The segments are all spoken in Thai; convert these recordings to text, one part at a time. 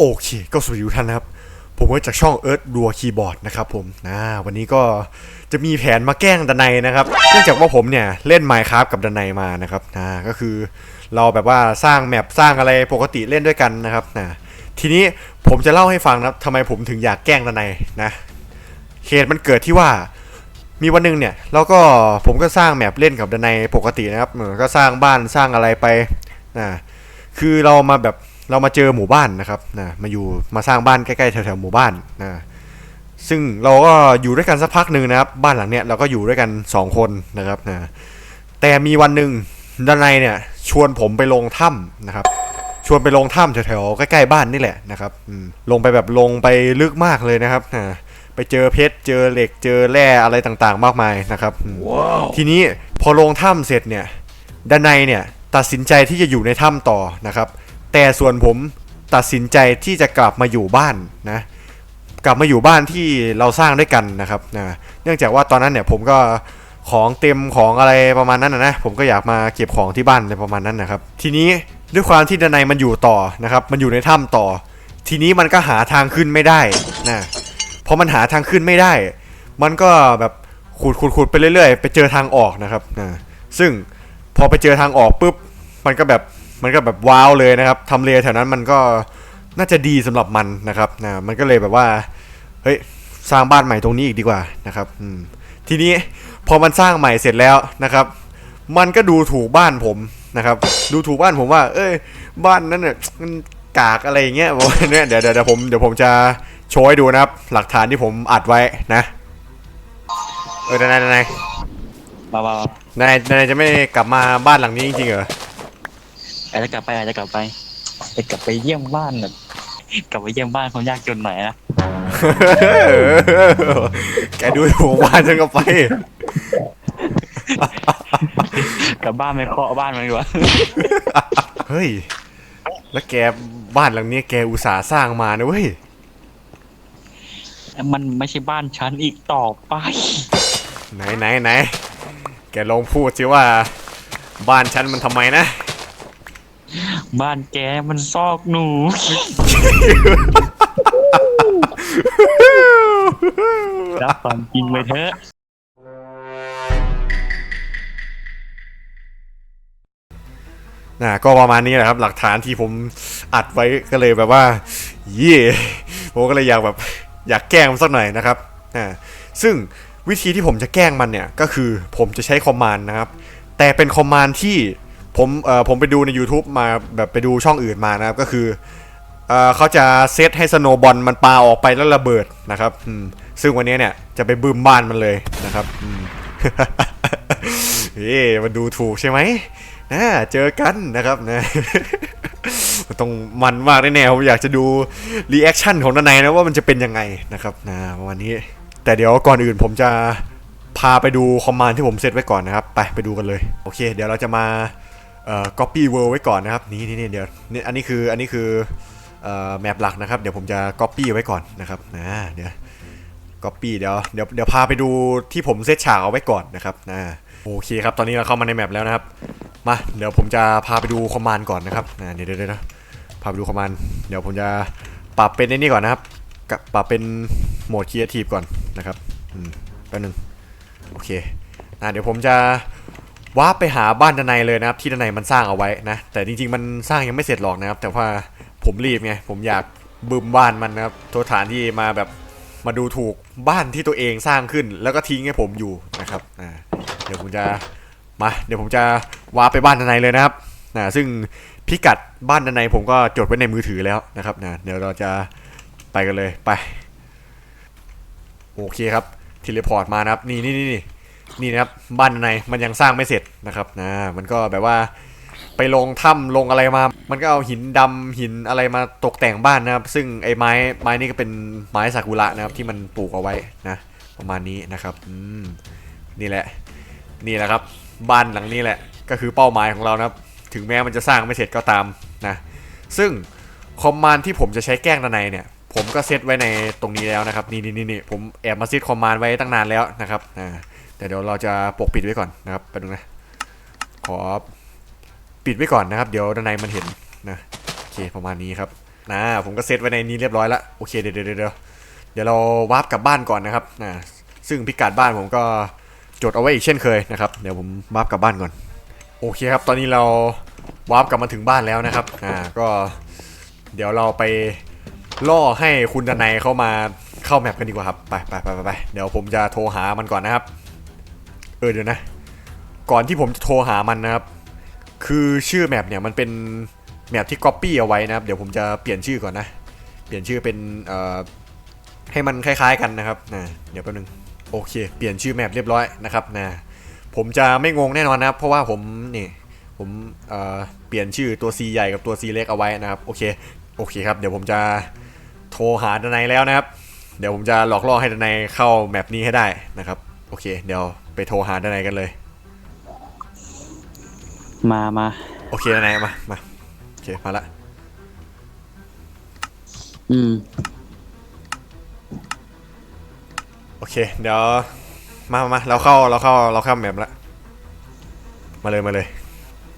โอเค ก็สวัสดีทุกท่านนะครับ ผมก็จากช่อง Earth ดัวคีย์บอร์ดนะครับผมนะวันนี้ก็จะมีแผนมาแกล้งดันไนนะครับ เนื่องจากว่าผมเนี่ย เล่น Minecraft กับดันไนมานะครับนะก็คือเราแบบว่าสร้างแมปสร้างอะไรปกติเล่นด้วยกันนะครับนะทีนี้ผมจะเล่าให้ฟังนะครับทำไมผมถึงอยากแกล้งดันไนนะเหตุมันเกิดที่ว่ามีวันหนึ่งเนี่ยเราก็ผมก็สร้างแมปเล่นกับดันไนปกตินะครับเออก็สร้างบ้านสร้างอะไรไปนะคือเรามาแบบ เรามาเจอหมู่บ้านนะครับนะมาอยู่มาสร้างบ้านใกล้ๆแถวๆหมู่บ้านนะซึ่งเราก็อยู่ด้วยกันสักพักหนึ่งนะครับ บ้านหลังเนี้ยเราก็อยู่ด้วยกันสองคนนะครับนะแต่มีวันหนึ่งดันไนเนี่ยชวนผมไปลงถ้ำนะครับ ชวนไปลงถ้ำแถวๆใกล้ๆบ้านนี่แหละนะครับอืมลงไปแบบลงไปลึกมากเลยนะครับอ่าไปเจอเพชรเจอเหล็กเจอแร่อะไรต่างๆ มากมายนะครับอืมทีนี้พอลงถ้ำเสร็จเนี่ยด้านในเนี่ยตัดสินใจที่จะอยู่ในถ้ำต่อนะครับ แต่ส่วนผมตัดสินใจที่จะกลับมาอยู่บ้านนะกลับมาอยู่บ้านที่เราสร้างด้วยกันนะครับนะเนื่องจากว่าตอนนั้นเนี่ยผมก็ของเต็มของอะไรประมาณนั้นนะผมก็อยากมาเก็บของที่บ้านอะไรประมาณนั้นนะครับ ทีนี้ด้วยความที่ดานในมันอยู่ต่อนะครับ มันอยู่ในถ้ำต่อ ทีนี้มันก็หาทางขึ้นไม่ได้นะพอมันหาทางขึ้นไม่ได้ มันก็แบบขุดขุดขุดไปเรื่อยๆ ไปเจอทางออกนะครับนะซึ่งพอไปเจอทางออกปุ๊บมันก็แบบ มันก็แบบว้าวเลยนะครับทำเลแถวนั้นมันก็น่าจะดีสำหรับมันนะครับนะมันก็เลยแบบว่าเฮ้ยสร้างบ้านใหม่ตรงนี้อีกดีกว่านะครับอืมทีนี้พอมันสร้างใหม่เสร็จแล้วนะครับ มันก็ดูถูกบ้านผมนะครับ ดูถูกบ้านผมว่า เอ้ยบ้านนั้นเนี่ยมันกากอะไรอย่างเงี้ยบอกว่าเนี่ยเดี๋ยวเดี๋ยวเดี๋ยวผมเดี๋ยวผมจะโชว์ให้ดูนะครับ หลักฐานที่ผมอัดไว้นะเออนายนายนายมามานายนายจะไม่กลับมาบ้านหลังนี้จริงๆเหรอ อาจจะกลับไปอาจจะกลับไปจะกลับไปเยี่ยมบ้านแบบกลับไปเยี่ยมบ้านคนยากจนหน่อยนะแกดูถูกบ้านฉันก็ไปกลับบ้านไปเคาะบ้านมันดีกว่าเฮ้ย แล้วแกบ้านหลังนี้แกอุตส่าห์สร้างมานะเว้ย มันไม่ใช่บ้านฉันอีกต่อไป ไหนไหนไหน แกลองพูดสิว่า บ้านฉันมันทำไมนะ บ้านแกมันซอกหนู รับความจริงไปเถอะนะก็ประมาณนี้แหละครับ หลักฐานที่ผมอัดไว้ก็เลยแบบว่า เย่ผมก็เลยอยากแบบ อยากแกล้งมันสักหน่อยนะครับอ่าซึ่งวิธีที่ผมจะแกล้งมันเนี่ย ก็คือผมจะใช้คอมมานด์นะครับ แต่เป็นคอมมานด์ที่ ผมเอ่อผมไปดูใน YouTube มาแบบไปดูช่องอื่นมานะครับก็คือเอ่อเขาจะเซตให้สโนบอลมันปาออกไปแล้วระเบิดนะครับอืมซึ่งวันนี้เนี่ยจะไปบึ้มบ้านมันเลยนะครับอืมเฮ้มันดูถูกใช่ไหมนะเจอกันนะครับนะ มันต้องมันมากแน่ๆผมอยากจะดูรีแอคชั่นของด้านในนะว่ามันจะเป็นยังไงนะครับนะวันนี้ แต่เดี๋ยวก่อนอื่นผมจะพาไปดูคอมมานด์ที่ผมเซตไว้ก่อนนะครับ ไปไปดูกันเลย โอเค เดี๋ยวเราจะมา เอ่อ copy world ไว้ก่อนนะครับนี่นี่นี่เดี๋ยวนี่อันนี้คืออันนี้คือเอ่อแมปหลักนะครับ เดี๋ยวผมจะ copy ไว้ก่อนนะครับนะเดี๋ยว copy เดี๋ยวเดี๋ยวเดี๋ยวพาไปดูที่ผมเซตฉากเอาไว้ก่อนนะครับนะโอเคครับ ตอนนี้เราเข้ามาในแมปแล้วนะครับ มา เดี๋ยวผมจะพาไปดูคอมมานด์ก่อนนะครับนะเดี๋ยวเดี๋ยวเดี๋ยนะพาไปดูคอมมานด์เดี๋ยวผมจะปรับเป็นไอ้นี่ก่อนนะครับกับ ปรับเป็นโหมดครีเอทีฟก่อนนะครับอืมแป๊บนึง โอเคนะเดี๋ยวผมจะ วาไปหาบ้านด้านในเลยนะครับ ที่ด้านในมันสร้างเอาไว้นะ แต่จริงๆมันสร้างยังไม่เสร็จหรอกนะครับ แต่ว่าผมรีบไง ผมอยากบึมบ้านมันนะครับโทษฐานที่มาแบบมาดูถูกบ้านที่ตัวเองสร้างขึ้น แล้วก็ทิ้งให้ผมอยู่นะครับอ่าเดี๋ยวผมจะมาเดี๋ยวผมจะวาไปบ้านด้านในเลยนะครับนะซึ่งพิกัดบ้านด้านในผมก็จดไว้ในมือถือแล้วนะครับนะเดี๋ยวเราจะไปกันเลยไป โอเคครับเทเลพอร์ตมานะครับ นี่นี่นี่ นี่นะครับบ้านในมันยังสร้างไม่เสร็จนะครับนะมันก็แบบว่าไปลงถ้ำลงอะไรมา มันก็เอาหินดำหินอะไรมาตกแต่งบ้านนะครับ ซึ่งไอ้ไม้ไม้นี่ก็เป็นไม้ซากุระนะครับที่มันปลูกเอาไว้นะ ประมาณนี้นะครับอืมนี่แหละ นี่แหละครับ บ้านหลังนี้แหละ ก็คือเป้าหมายของเรานะครับ ถึงแม้มันจะสร้างไม่เสร็จก็ตามนะ ซึ่งคอมมานด์ที่ผมจะใช้แกล้งด้านในเนี่ย ผมก็เซตไว้ในตรงนี้แล้วนะครับนี่นี่นี่นี่ผมแอบมาเซตคอมมานด์ไว้ตั้งนานแล้วนะครับอ่า แต่เดี๋ยวเราจะปกปิดไว้ก่อนนะครับไปดูนะขอปิดไว้ก่อนนะครับ เดี๋ยวด้านในมันเห็นนะโอเคประมาณนี้ครับนะผมก็เซตไว้ในนี้เรียบร้อยแล้วโอเคเดี๋ยวเดี๋ยวเดี๋ยวเดี๋ยวเราวาร์ปกลับบ้านก่อนนะครับนะซึ่งพิกัดบ้านผมก็จดเอาไว้อีกเช่นเคยนะครับเดี๋ยวผมวาร์ปกลับบ้านก่อน โอเคครับ ตอนนี้เราวาร์ปกลับมาถึงบ้านแล้วนะครับอ่าก็เดี๋ยวเราไปล่อให้คุณดนัยเข้ามาเข้าแมปกันดีกว่าครับไปไปไปไปไปเดี๋ยวผมจะโทรหามันก่อนนะครับ เออเดี๋ยวนะ ก่อนที่ผมจะโทรหามันนะครับ คือชื่อแมปเนี่ยมันเป็นแมปที่ Copy เอาไว้นะครับ เดี๋ยวผมจะเปลี่ยนชื่อก่อนนะ เปลี่ยนชื่อเป็นเอ่อให้มันคล้าย ๆกันนะครับนะเดี๋ยวแป๊บนึงโอเค เปลี่ยนชื่อแมปเรียบร้อยนะครับนะผมจะไม่งงแน่นอนนะครับเพราะว่าผมนี่ผมเอ่อเปลี่ยนชื่อตัว C ใหญ่กับตัว C เล็กเอาไว้นะครับโอเคโอเคครับเดี๋ยวผมจะโทรหาดนัยแล้วนะครับ เดี๋ยวผมจะหลอกล่อให้ดนัยเข้าแมปนี้ให้ได้นะครับโอเคเดี๋ยว ไปโทรหาดนัยกันเลย มามาโอเคดนัยมา มา โอเค มาละ อืม โอเค เดี๋ยว มามามาเราเข้า เราเข้า เราเข้าแมปละ มาเลย มาเลย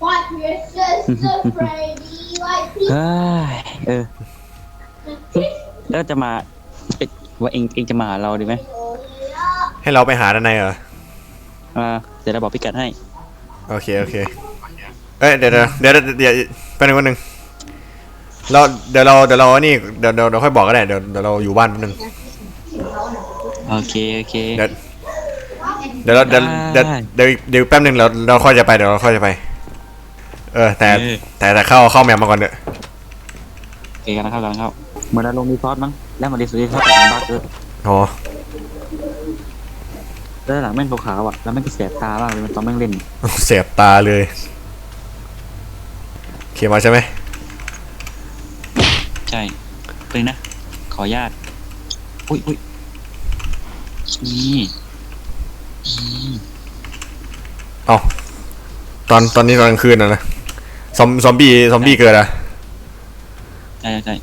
What your sister Freddy like เฮ้ยเออ แล้วจะมาเป็นว่าเองเองจะมาหาเราดีไหม ให้เราไปหาด้านในเหรอ อ่าเดี๋ยวเราบอกพิกัดให้ โอเคโอเค เอ้ยเดี๋ยวเดี๋ยวเดี๋ยวเดี๋ยวแป๊บนึงแป๊บนึงเราเดี๋ยวเราเดี๋ยวเรานี่เดี๋ยวเดี๋ยวเดี๋ยวค่อยบอกก็ได้เดี๋ยวเดี๋ยวเราอยู่บ้านแป๊บนึงโอเค โอเค เดี๋ยวเดี๋ยวเราเดี๋ยวเดี๋ยวเดี๋ยวเดี๋ยวแป๊บนึงเราเราค่อยจะไปเดี๋ยวเราค่อยจะไป เออแต่เออ แต่แต่เข้าเข้าแมปมาก่อนเถอะโอเคกันนะครับกันนะครับเหมือนเราลงรีซอสมั้งแล้วมารีซอสเขาแต่งบั๊กเอออ๋อ แล้วหลังแม่งขาวๆอะแล้วแม่งก็แสบตามากเลยมันตอนแม่งเล่นเสียบตาเลยโอเคมาใช่ไหมใช่เลยนะ ขออนุญาตอุ้ยอุ้ยนี่นี่เอาตอนตอนนี้ตอนกลางคืนนะนะซอมซอมบี้ซอมบี้เกิดอะใช่ใช่ใช่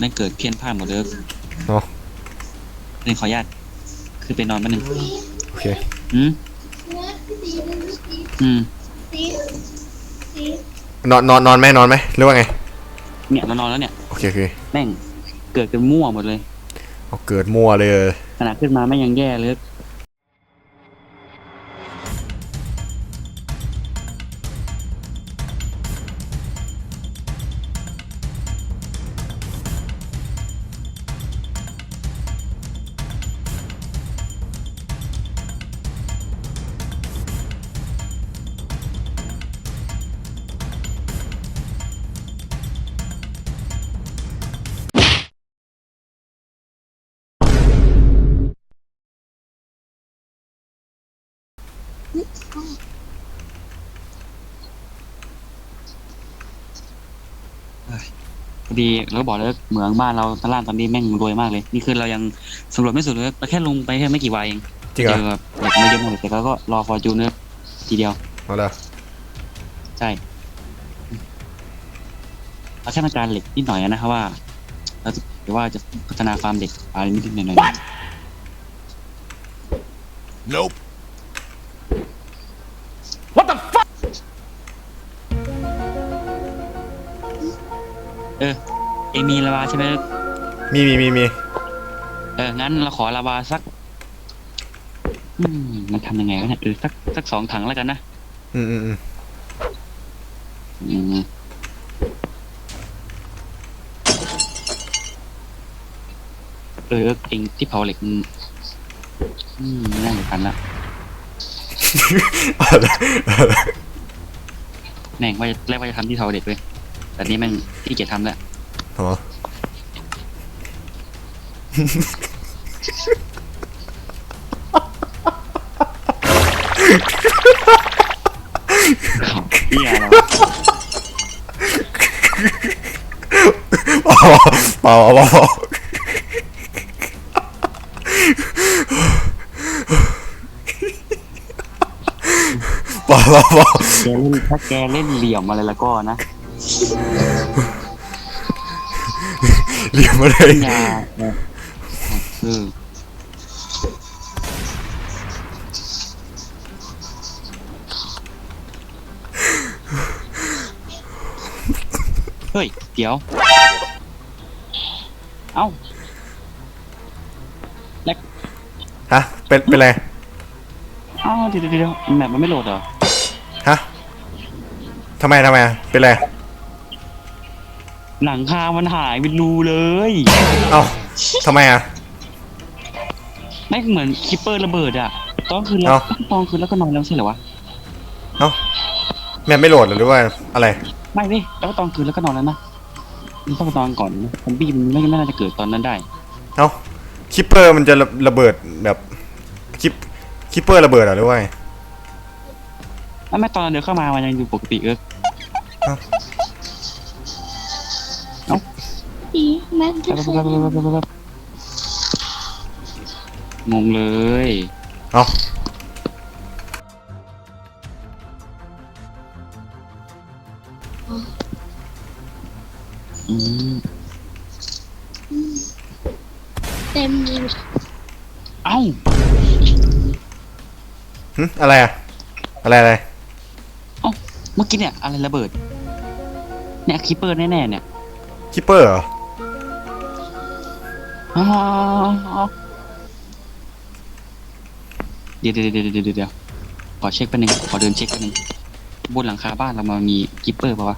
นั่นเกิดเพี้ยนพลาดหมดเลยอ๋อเลยขออนุญาต คือไปนอนมาหนึ่งโอเคอืมอืมนอนนอนนอนไหมนอนไหมหรือว่าไง เนี่ยเรานอนแล้วเนี่ยโอเคโอเคแม่งเกิดกันมั่วหมดเลย เอาเกิดมั่วเลยขนาดขึ้นมาแม่งยังแย่เลย ดีเราก็บอกแล้วเหมืองบ้านเราตลาดตอนนี้แม่งรวยมากเลย นี่คือเรายังสำรวจไม่สุดเลยเราแค่ลงไปแค่ไม่กี่วันเองจริงเหรเจออแบบเด็กไม่เยอะมากแต่เราก็รอฟอร์จูเนอร์ทีเดียว เอาละใช่เราแค่ต้องการเหล็กนิดหน่อยนะครับว่าเราจะหรือว่าจะพัฒนาฟาร์มเหล็กอะไรนิดๆหน่อย Nope เออ เองมีลาวาใช่ไหมมีมีมีมีเอองั้นเราขอลาวาสัก อืมมันทำยังไงวะเนี่ยเออสักสักสองถังแล้วกันนะอืมอืมอืมอืมเออเองที่เผาเหล็กมันอืมไม่น่าจะทันละเอาละเอาละแม่งว่าจะแรกว่าจะทำที่เผาเหล็กเลยแต่นี้แม่งที่เกียจทำแล้ว อ๋อเฮียแล้วเปล่าเปล่าเปล่าเปล่าเปล่าเปล่าเปล่าแกเล่นถ้าแกเล่นเหลี่ยมอะไรแล้วก็นะ เรียกมาเลยอย่าเออเฮ้ย เดี๋ยว เอ้า ฮะ เป็นเป็นไรเอ้าเดี๋ยวเดี๋ยวเดี๋ยวแมปมันไม่โหลดเหรอ ฮะทำไมทำไมเป็นไร หลังคามันหายเป็นรูเลย เอ้าทำไมอะ ไม่เหมือนคิปเปอร์ระเบิดอะตอนคืนแล้วเอ้า ตอนคืนแล้วก็นอนแล้วไม่ใช่เหรอวะ เอ้าแม่ไม่โหลดเหรอหรือว่าอะไร ไม่เว้ยแล้วก็ตอนคืนแล้วก็นอนแล้วนะมันต้องไปนอนก่อนนะซอมบี้มันไม่ไม่น่าจะเกิดตอนนั้นได้ เอ้าคิปเปอร์มันจะระระเบิดแบบคิปคิปเปอร์ระเบิดเหรอหรือว่าไงแล้วแม่ตอนเดินเข้ามามันยังอยู่ปกติเอออีแม่จะแป๊บ เคแป๊บยแป๊บแป๊บแป๊บแป๊บงงเลยเอ้าอืมเต็มเลยเอ้าหึอะไรอะอะไรอะไร เมื่อกี้เนี่ยอะไรระเบิด เนี่ยคิปเปอร์แน่ๆเนี่ย คิปเปอร์เหรออ้าวเดี๋ยวเดี๋ยวเดี๋ยวเดี๋ยวเดี๋ยวขอเช็คแป๊บนึงขอเดินเช็คแป๊บนึงบนหลังคาบ้านเรามามีคิปเปอร์ป่าวะ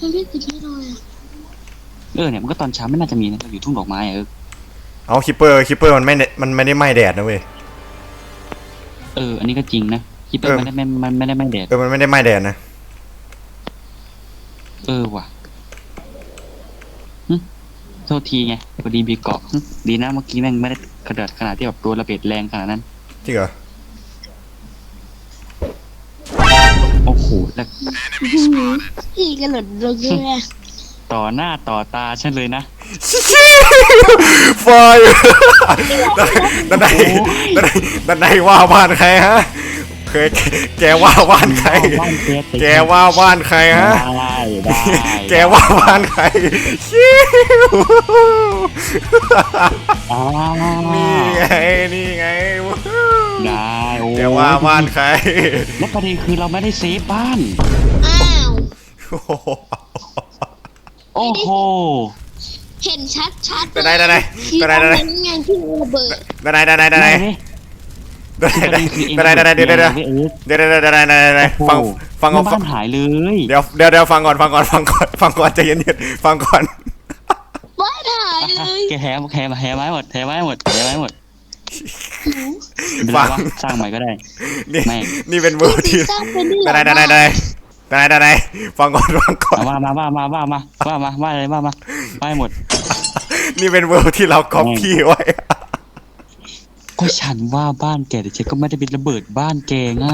มันไม่ติดไม่ลอยอะเออเนี่ยมันก็ตอนเช้าไม่น่าจะมีนะเราอยู่ทุ่งดอกไม้อะเออเอาคิปเปอร์คิปเปอร์มันไม่ได้มันไม่ได้ไหม้แดดนะเว้ยเอออันนี้ก็จริงนะคิปเปอร์เออมันไม่มันไม่ได้ไม่แดดเออมันไม่ได้ไหม้แดดนะ เออว่ะหึโทษทีไงพอดีมีเกาะหึดีนะเมื่อกี้แม่งไม่ได้กระเดิดขนาดที่แบบตัวระเบิดแรงขนาดนั้น จริงเหรอ โอ้โหแล้วอีกระหล่นลงเลยอะต่อหน้าต่อตาฉันเลยนะไฟดันไดดันไดดันไดว่าบ้านใครฮะ เคยแกแกว่าบ้านใคร บ้านแกติดแกว่าบ้านใครฮะ ได้ได้แกว่าบ้านใครชิวอ่านี่ไงนี่ไงได้โอ้แกว่าบ้านใคร แล้วประเด็นคือเราไม่ได้เซฟบ้าน อ้าว โอ้โหเห็นชัดชัดดันไดดันไดที่ดันไดดันไดเป็นไงที่ระเบิดดันไดดันไดดันไดไม่ดันไดดัน ไดดันไดเดี๋ยวเดี๋ยวเดี๋ยวเดี๋ยวเดี๋ยวเดี๋ยวเดี๋ยวเดี๋ยวเดี๋ยวฟังฟังก่ก่ออนนบ้านหายเลยเดี๋ยวเดี๋ยวเดี๋ยวฟังก่อนฟังก่อนฟังก่อนฟังก่อนใจเย็นๆฟังก่อนบ้านหายเลยแกแฮมแฮมแฮมไม้หมดแฮมไม้หมดแฮมไม้หมดฟังไม่เป็นไรวะสร้างใหม่ก็ได้นี่ไม่นี่เป็นเวอร์ที่สร้างเป็นที่ดันไดดันไดดันไดดันไดดันไดฟังก่อนฟังก่อนเอาว่ามาว่ามาว่ามาว่ามาว่าอะไรว่ามาว่าให้หมด นี่เป็นเวอร์ที่เราก๊อปปี้ไว้ ก็ฉันว่าบ้านแกแต่ฉันก็ไม่ได้เป็นระเบิดบ้านแกไง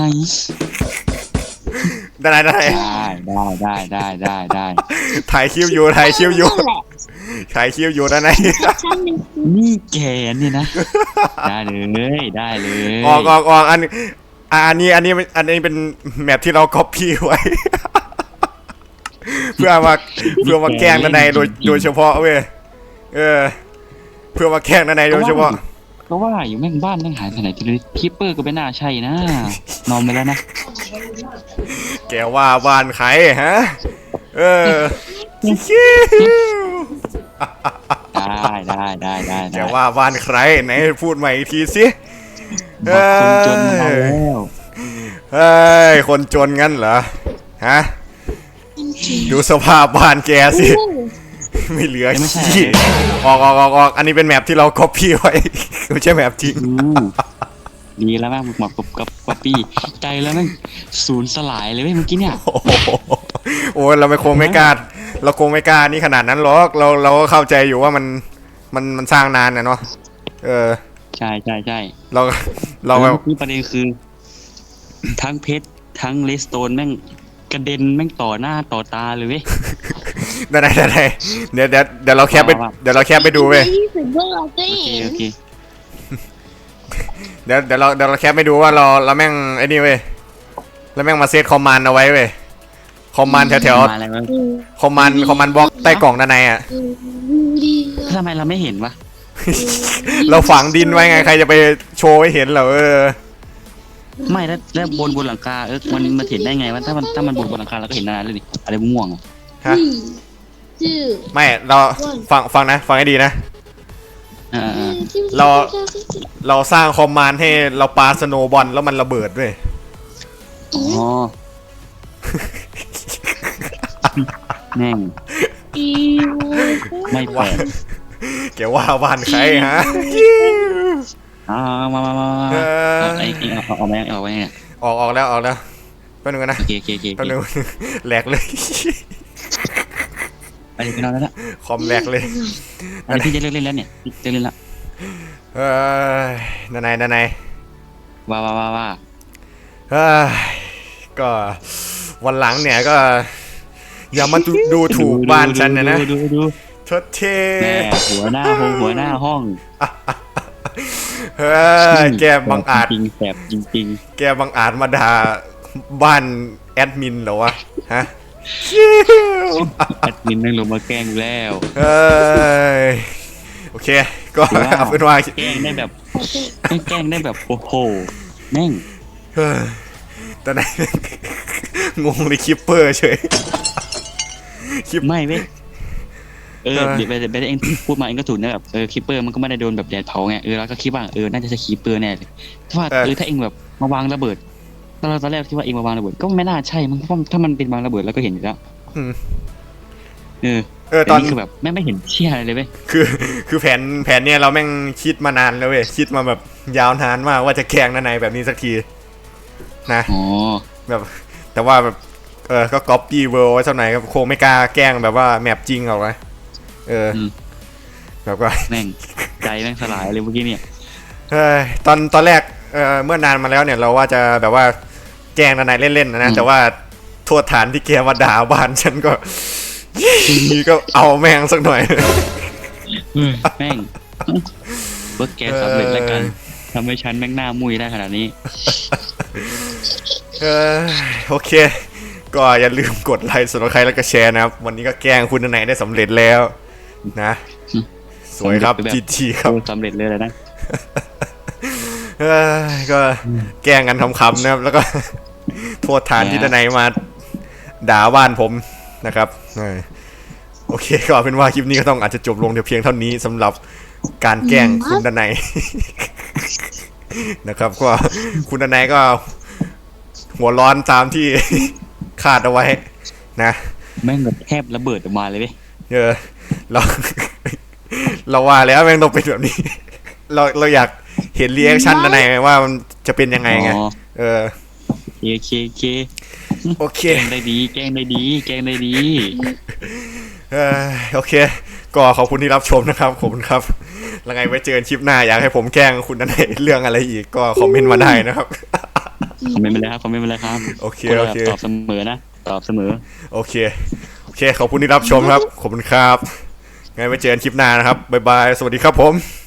ดันไดดันไดได้ได้ได้ได้ได้ได้ถ่ายคลิปอยู่ถ่ายคลิปอยู่นั่นแหละถ่ายคลิปอยู่ดันไดฉันเป็นนี่แกเนี่ยนะ ได้เลยได้เลยออกออกออกอันอะอันนี้อันนี้อันนี้เป็นแมปที่เราก๊อปปี้ไว้ เพื่อมาเพื่อมาแกล้งนันไดโดยโดยเฉพาะเว้ยเออ เพื่อมาแกล้งนันไดโดยเฉพาะ ก็ว่าอยู่แม่งบ้านแม่งหายไปไหนทีเลยคิปเปอร์ก็ไม่น่าใช่นะ นอนไปแล้วนะแกว่าบ้านใครฮะ เออได้ได้ได้ได้แกได้ว่าบ้านใครไหนพูดใหม่อีกทีสิบอกคนจนมาแล้วเฮ้ยคนจนงั้นเหรอฮะดูสภาพบ้านแกสิ ไม่เหลือขี้ ออกออกออกออกอันนี้เป็นแมปที่เราก๊อปปี้ไว้ ไม่ใช่แมปจริงอืมดีแล้วแม่งหมดกับกับกับปี้ใจแล้วแม่งศูนย์สลายเลยเว้ยเมื่อกี้เนี่ย โอ้โหโอ้ยเราไม่คงไม่กล้าเราคงไม่กล้านี่ขนาดนั้นหรอกเราเราก็เข้าใจอยู่ว่ามันมันมันสร้างนานนะเนาะเออ ใช่ใช่ใช่เราเราแบบนี่ประเด็นคือ ทั้งเพชรทั้งเลสโตนแม่งกระเด็นแม่งต่อหน้าต่อตาเลยเว้ย ได้ได้ได้ได้เดี๋ยวเดี๋ยวเดี๋ยวเราแคปไปว่าเดี๋ยวเราแคปไปดูเว้ยยี่สิบเบอร์สิโอเคโอเคเดี๋ยวเดี๋ยวเราเดี๋ยวเราแคปไปดูว่าเราเราแม่งไอ้นี่เว้ยแล้วแม่งมาเซตคอมมานด์เอาไว้เว้ยคอมมานด์แถวแถวมาแล้วเว้ยคอมมานด์คอมมานด์บล็อกใต้กล่องด้านในอะดีทำไมเราไม่เห็นวะเราฝังดินไว้ไงใครจะไปโชว์ให้เห็นเหรอเออไม่แล้วแล้วบนบนหลังคาเออมันมันเห็นได้ไงว่าถ้ามันถ้ามันบนบนหลังคาเราก็เห็นนานเลยนี่อะไรม่วงๆอะฮะ Three, two, ไม่เราฟังฟังนะ ฟังให้ดีนะอ่าอ่าเรา เราสร้างคอมมานด์ให้เราปาสโนว์บอลแล้วมันระเบิดด้วยอ๋อแม่งอีวไม่แปลกเกี่ยวว่าบ้านใครฮะ อ่ามามามามาเออ เอาไอ้ไอ้เอาเอาไหมเอาไว้เนี่ยออกออกแล้วออกแล้วแป๊บนึงก่อนนะโอเคโอเคโอเคโอแป๊บเคนึงแหลกเลย ไปเลยไปนอนแล้วละคอมแหลกเลยอันนี้พี่จะเลิกเล่นแล้วเนี่ยพี่จะเล่นละเอ้ยนานายนานายว้าว้าว้าว้าเอ้ยก็วันหลังเนี่ยก็ อย่ามาดูดูถูกบ้านฉันนะนะดูดูดูทดเทแม่หัวหน้าห้องหัวหน้าห้องเฮ้ยแกบังอาจจริงๆแสบจริงแกบังอาจมาด่าบ้านแอดมินเหรอวะฮะ ๆแอดมินนั่งลงมาแกล้งกูแล้วเอ้ยโอเค ก็ถือว่าเอาเป็นว่าแกล้งได้แบบแกล้งได้แบบโอ้โหแม่งเฮ้ยตอนไหนงงเลยคิปเปอร์เฉยคิปไม่เว้ยเออเออเดี๋ยวไปเดี๋ยวไปเองพูดมาเองก็ถูกนะแบบเออคีเปอร์มันก็ไม่ได้โดนแบบแดดเผาไงเออเราก็คิดว่าเออน่าจะใช่คีเปอร์แน่เลยถ้าว่าเออถ้าเองแบบมาวางระเบิด ตอนเราตอนแรกคิดว่าเองมาวางระเบิดก็ไม่น่าใช่มันเพราะถ้ามันเป็นวางระเบิดแล้วก็เห็นอยู่แล้วอืม เออเออแต่ตอนนี่คือแบบไม่ไม่เห็นเชี่ยอะไรเลยเว้ยคือคือแผนแผนเนี่ยเราแม่งคิดมานานแล้วเว้ยคิดมาแบบยาวนานมากว่าจะแกล้งนานายแบบนี้สักที นะ อ๋อแบบ แต่ว่าแบบเออก็ก๊อปปี้เวิร์ไว้เท่าไหร่ก็คงไม่กล้าแกล้งแบบว่าแมปจริงหรอกนะเอออ แบบว่า แม่งใจแม่งสลายเลยเมื่อกี้เนี่ยเฮ้ยตอนตอนแรกเออเมื่อนานมาแล้วเนี่ยเราว่าจะแบบว่า แกล้งนายเล่นๆนะนะ แต่ว่าโทษฐานที่แกมาด่าบ้านฉันก็ก็เอาแม่งสักหน่อยแม่งเบิร์กแกสำเร็จแล้วกันทำให้ฉันแม่งหน้ามุยได้ขนาดนี้เออโอเค ก็อย่าลืมกดไลค์สำหรับใครแล้วก็แชร์นะครับ วันนี้ก็แกล้งคุณนายได้สำเร็จแล้ว นะอืมสวยครับสำเร็จไปแบบจีจีครับโอ้สำเร็จเลยเลยนะเอ้ย ก็แกล้งกันคำๆนะครับ แล้วก็โทษฐานที่ทนายมาด่าบ้านผมนะครับเออโอเคก็เอาเป็นว่าคลิปนี้ก็ต้องอาจจะจบลงแต่เพียงเท่านี้สำหรับการแกล้งคุณดนายนะครับ ก็คุณดนายก็ หัวร้อนตามที่คาดเอาไว้ นะแม่งแบบแทบระเบิดออกมาเลยเว้ยเออเราเราว่าแล้วแม่งต้องเป็นแบบนี้ เราเราอยาก เห็นรีแอคชั่นดนายว่ามันจะเป็นยังไงไงอ๋อเออเคเคเคโอเค แกล้งได้ดี แกล้งได้ดี แกล้งได้ดีเออโอเค ก็ขอบคุณที่รับชมนะครับ ขอบคุณครับ แล้วไงไว้เจอกันคลิปหน้า อยากให้ผมแกล้งคุณนันในเรื่องอะไรอีกก็คอมเมนต์มาได้นะครับ คอมเมนต์มาเลยครับคอมเมนต์มาเลยครับโอเคคนโอละเค ตอบเสมอนะ ตอบเสมอ โอเค โอเค ขอบคุณที่รับชมครับ ขอบคุณครับ ไงไว้เจอกันคลิปหน้านะครับ บ๊ายบาย สวัสดีครับผม